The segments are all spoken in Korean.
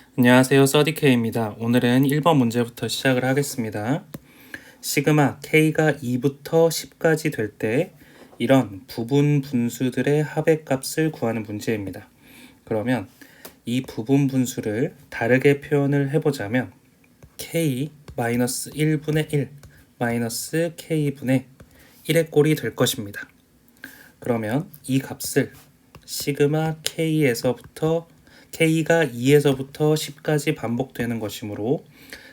안녕하세요. 서디케이입니다. 오늘은 1번 문제부터 시작을 하겠습니다. 시그마 k가 2부터 10까지 될 때 이런 부분 분수들의 합의 값을 구하는 문제입니다. 그러면 이 부분 분수를 다르게 표현을 해보자면 k-1분의 1 마이너스 k분의 1의 꼴이 될 것입니다. 그러면 이 값을 시그마 k에서부터 k가 2에서부터 10까지 반복되는 것이므로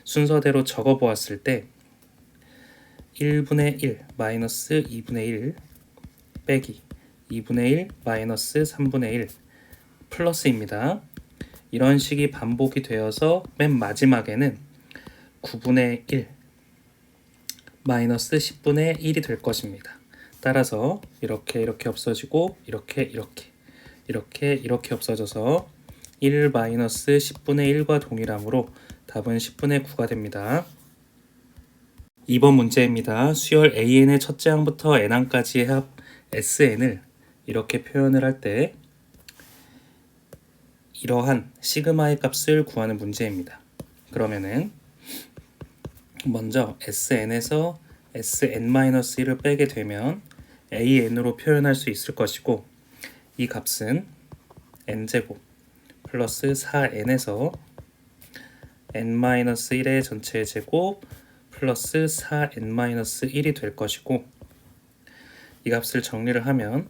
순서대로 적어 보았을 때 1분의 1 마이너스 2분의 1 빼기 2분의 1 마이너스 3분의 1 플러스입니다. 이런 식이 반복이 되어서 맨 마지막에는 9분의 1 마이너스 10분의 1이 될 것입니다. 따라서 이렇게 이렇게 없어지고 이렇게 이렇게 이렇게 이렇게 없어져서 1 마이너스 10분의 1과 동일하므로 답은 10분의 9가 됩니다. 2번 문제입니다. 수열 AN의 첫째 항부터 N항까지의 합 SN을 이렇게 표현을 할 때 이러한 시그마의 값을 구하는 문제입니다. 그러면은 먼저 SN에서 SN-1을 빼게 되면 AN으로 표현할 수 있을 것이고 이 값은 N제곱 플러스 4n에서 n-1의 전체 제곱 플러스 4n-1이 될 것이고 이 값을 정리를 하면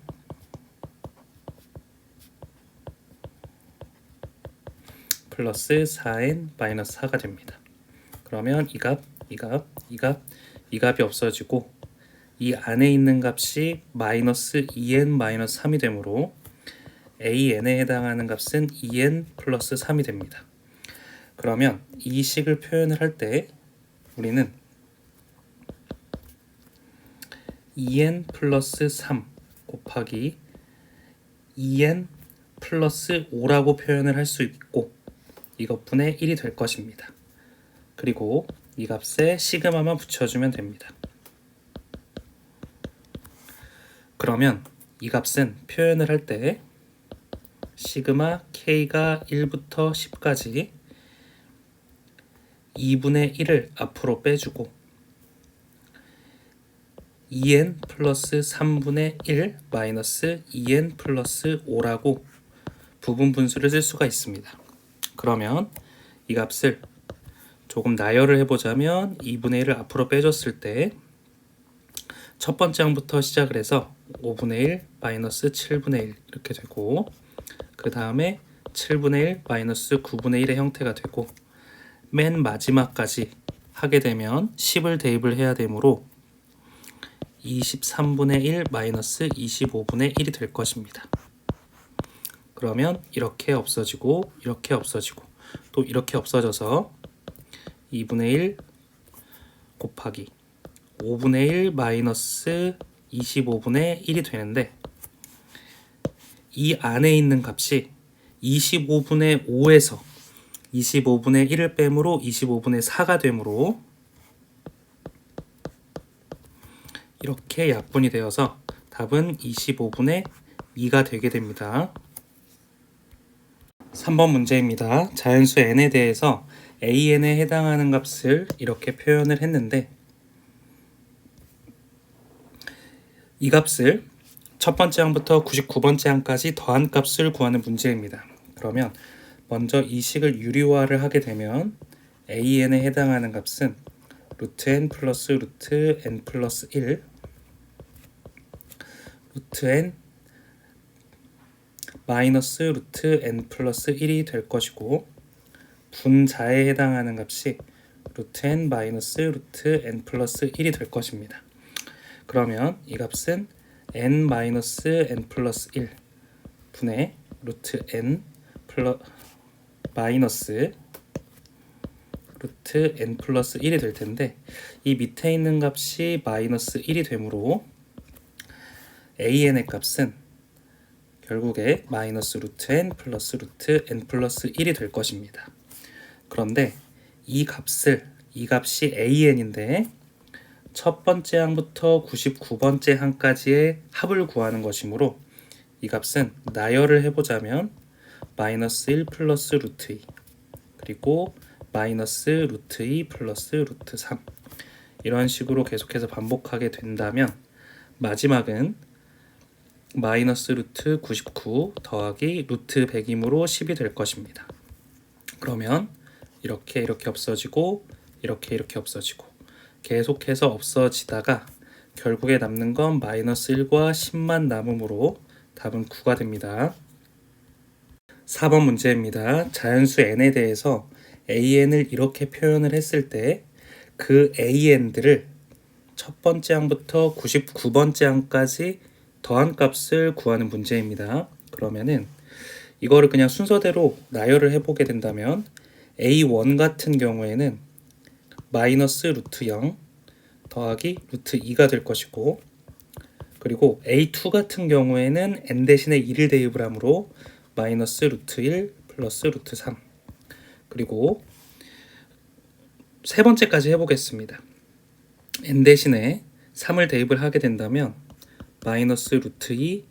플러스 4n-4가 됩니다. 그러면 이 값, 이 값, 이 값, 이 값이 없어지고 이 안에 있는 값이 마이너스 2n-3이 되므로 an에 해당하는 값은 2n 플러스 3이 됩니다. 그러면 이 식을 표현을 할 때 우리는 2n 플러스 3 곱하기 2n 플러스 5라고 표현을 할 수 있고 이것분의 1이 될 것입니다. 그리고 이 값에 시그마만 붙여주면 됩니다. 그러면 이 값은 표현을 할 때 시그마 k가 1부터 10까지 2분의 1을 앞으로 빼주고 2n 플러스 3분의 1 마이너스 2n 플러스 5라고 부분 분수를 쓸 수가 있습니다. 그러면 이 값을 조금 나열을 해보자면 2분의 1을 앞으로 빼줬을 때 첫 번째 항부터 시작을 해서 5분의 1 마이너스 7분의 1 이렇게 되고 그 다음에 7분의 1 마이너스 9분의 1의 형태가 되고 맨 마지막까지 하게 되면 10을 대입을 해야 되므로 23분의 1 마이너스 25분의 1이 될 것입니다. 그러면 이렇게 없어지고 이렇게 없어지고 또 이렇게 없어져서 2분의 1 곱하기 5분의 1 마이너스 25분의 1이 되는데 이 안에 있는 값이 25분의 5에서 25분의 1을 빼므로 25분의 4가 되므로 이렇게 약분이 되어서 답은 25분의 2가 되게 됩니다. 3번 문제입니다. 자연수 n에 대해서 an에 해당하는 값을 이렇게 표현을 했는데 이 값을 첫 번째 항부터 99번째 항까지 더한 값을 구하는 문제입니다. 그러면 먼저 이 식을 유리화를 하게 되면 an에 해당하는 값은 루트 n 플러스 루트 n 플러스 1 루트 n 마이너스 루트 n 플러스 1이 될 것이고 분자에 해당하는 값이 루트 n 마이너스 루트 n 플러스 1이 될 것입니다. 그러면 이 값은 n 마이너스 n 플러스 1 분의 루트 n 플러 마이너스 루트 n 플러스 1이 될 텐데 이 밑에 있는 값이 마이너스 1이 되므로 an의 값은 결국에 마이너스 루트 n 플러스 루트 n 플러스 1이 될 것입니다. 그런데 이 값을 이 값이 an인데 첫 번째 항부터 99번째 항까지의 합을 구하는 것이므로 이 값은 나열을 해보자면 마이너스 1 플러스 루트 2 그리고 마이너스 루트 2 플러스 루트 3 이런 식으로 계속해서 반복하게 된다면 마지막은 마이너스 루트 99 더하기 루트 100이므로 10이 될 것입니다. 그러면 이렇게 이렇게 없어지고 이렇게 이렇게 없어지고 계속해서 없어지다가 결국에 남는 건 마이너스 1과 10만 남음으로 답은 9가 됩니다. 4번 문제입니다. 자연수 n에 대해서 an을 이렇게 표현을 했을 때 그 an들을 첫 번째 항부터 99번째 항까지 더한 값을 구하는 문제입니다. 그러면은 이거를 그냥 순서대로 나열을 해보게 된다면 a1 같은 경우에는 마이너스 루트 0 더하기 루트 2가 될 것이고 그리고 a2 같은 경우에는 n 대신에 1을 대입을 하므로 마이너스 루트 1 플러스 루트 3 그리고 세 번째까지 해보겠습니다. n 대신에 3을 대입을 하게 된다면 마이너스 루트 2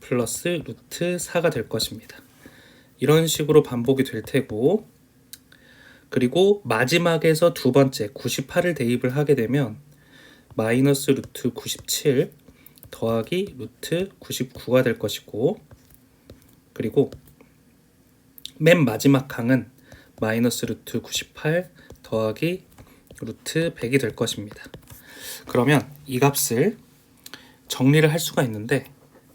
플러스 루트 4가 될 것입니다. 이런 식으로 반복이 될 테고 그리고 마지막에서 두 번째 98을 대입을 하게 되면 마이너스 루트 97 더하기 루트 99가 될 것이고 그리고 맨 마지막 항은 마이너스 루트 98 더하기 루트 100이 될 것입니다. 그러면 이 값을 정리를 할 수가 있는데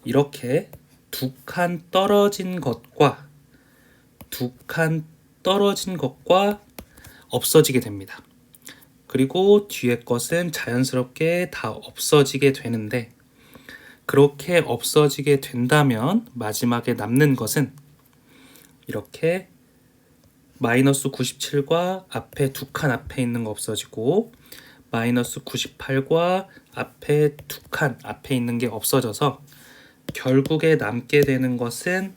이렇게 두 칸 떨어진 것과 두 칸 떨어진 것과 없어지게 됩니다. 그리고 뒤에 것은 자연스럽게 다 없어지게 되는데 그렇게 없어지게 된다면 마지막에 남는 것은 이렇게 마이너스 97과 앞에 두 칸 앞에 있는 거 없어지고 마이너스 98과 앞에 두 칸 앞에 있는 게 없어져서 결국에 남게 되는 것은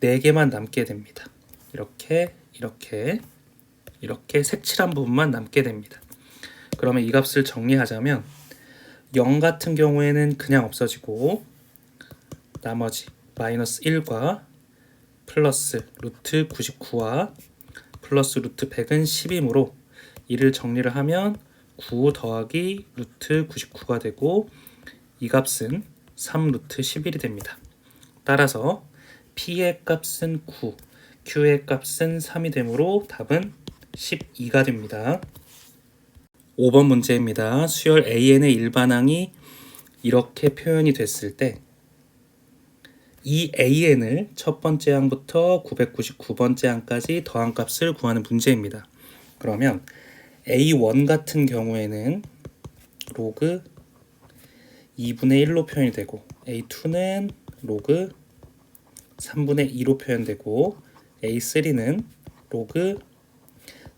네 개만 남게 됩니다. 이렇게 이렇게 이렇게 색칠한 부분만 남게 됩니다. 그러면 이 값을 정리하자면 0 같은 경우에는 그냥 없어지고 나머지 마이너스 1과 플러스 루트 99와 플러스 루트 100은 10이므로 이를 정리를 하면 9 더하기 루트 99가 되고 이 값은 3 루트 11이 됩니다. 따라서 P의 값은 9, Q의 값은 3이 되므로 답은 12가 됩니다. 5번 문제입니다. 수열 AN의 일반항이 이렇게 표현이 됐을 때 이 AN을 첫 번째 항부터 999번째 항까지 더한 값을 구하는 문제입니다. 그러면 A1 같은 경우에는 로그 2분의 1로 표현이 되고 A2는 로그 3분의 2로 표현되고 A3는 로그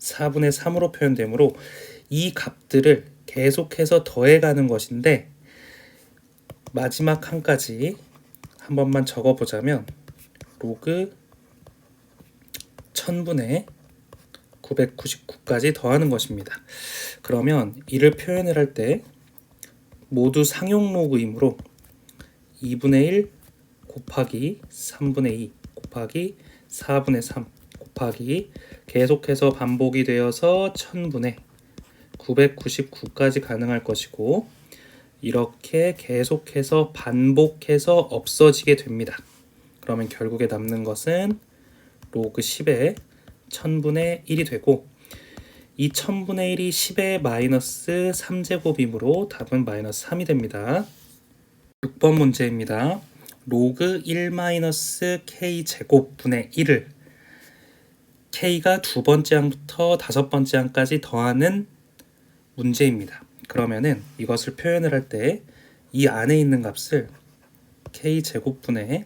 4분의 3으로 표현되므로 이 값들을 계속해서 더해가는 것인데 마지막 칸까지 한 번만 적어보자면 로그 1000분의 999까지 더하는 것입니다. 그러면 이를 표현을 할 때 모두 상용 로그이므로 2분의 1 곱하기 3분의 2 곱하기 4분의 3 곱하기 계속해서 반복이 되어서 1000분의 999까지 가능할 것이고 이렇게 계속해서 반복해서 없어지게 됩니다. 그러면 결국에 남는 것은 로그 10의 1000분의 1이 되고 이 1000분의 1이 10의 마이너스 3제곱이므로 답은 마이너스 3이 됩니다. 6번 문제입니다. 로그 1 마이너스 k 제곱분의 1을 k가 두 번째 항부터 다섯 번째 항까지 더하는 문제입니다. 그러면은 이것을 표현을 할 때 이 안에 있는 값을 k 제곱분의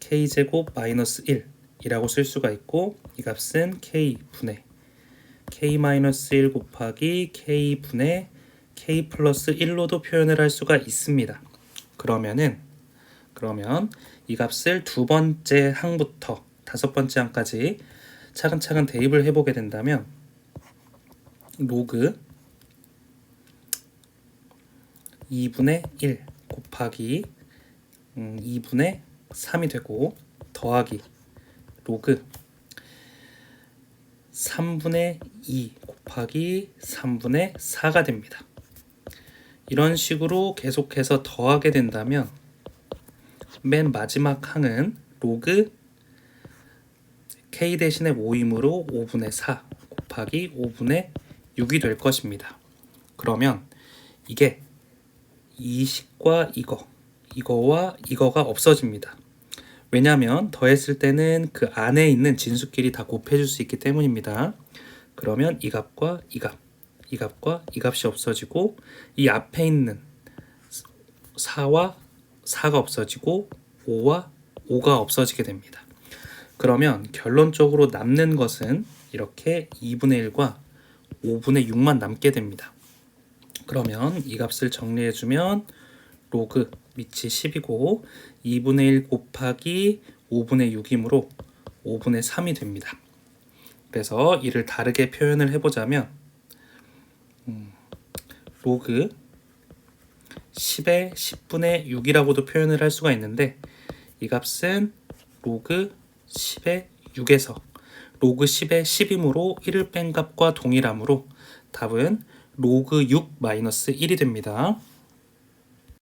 k 제곱 마이너스 1이라고 쓸 수가 있고 이 값은 k 분의 k 마이너스 1 곱하기 k 분의 k 플러스 1로도 표현을 할 수가 있습니다. 그러면은 그러면 이 값을 두 번째 항부터 다섯 번째 항까지 차근차근 대입을 해보게 된다면 로그 2분의 1 곱하기 음, 2분의 3이 되고 더하기 로그 3분의 2 곱하기 3분의 4가 됩니다. 이런 식으로 계속해서 더하게 된다면 맨 마지막 항은 로그 k 대신에 모임으로 5분의 4 곱하기 5분의 6이 될 것입니다. 그러면 이게 이 식과 이거, 이거와 이거가 없어집니다. 왜냐하면 더했을 때는 그 안에 있는 진수끼리 다 곱해줄 수 있기 때문입니다. 그러면 이 값과 이 값, 이 값과 이 값이 없어지고 이 앞에 있는 4와 4가 없어지고 5와 5가 없어지게 됩니다. 그러면 결론적으로 남는 것은 이렇게 2분의 1과 5분의 6만 남게 됩니다. 그러면 이 값을 정리해 주면 로그 밑이 10이고 2분의 1 곱하기 5분의 6이므로 5분의 3이 됩니다. 그래서 이를 다르게 표현을 해보자면 음, 로그 10의 10분의 6이라고도 표현을 할 수가 있는데 이 값은 로그 10의 6에서 로그 10의 10이므로 1을 뺀 값과 동일하므로 답은 로그 6 마이너스 1이 됩니다.